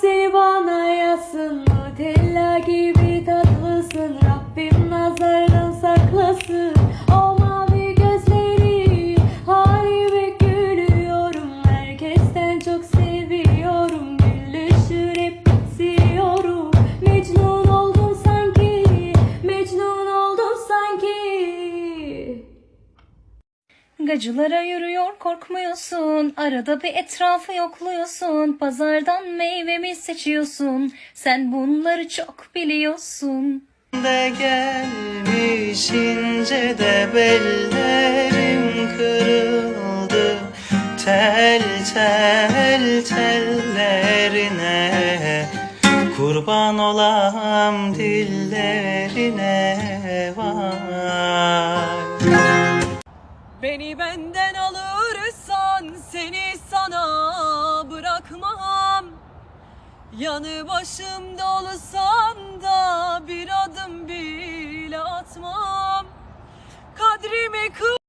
seni bana yazsın Nutella gibi tatlısın. Rabbim nazardan saklasın Gacılara yürüyor korkmuyorsun. Arada bir etrafı yokluyorsun. Pazardan meyvemi seçiyorsun. Sen bunları çok biliyorsun. De gelmiş ince de bellerim kırıldı. Tel tel tellerine Kurban olam dillerine vay Beni benden alırsan seni sana bırakmam. Yanı başımda olsam da bir adım bile atmam. Kadrimi kıl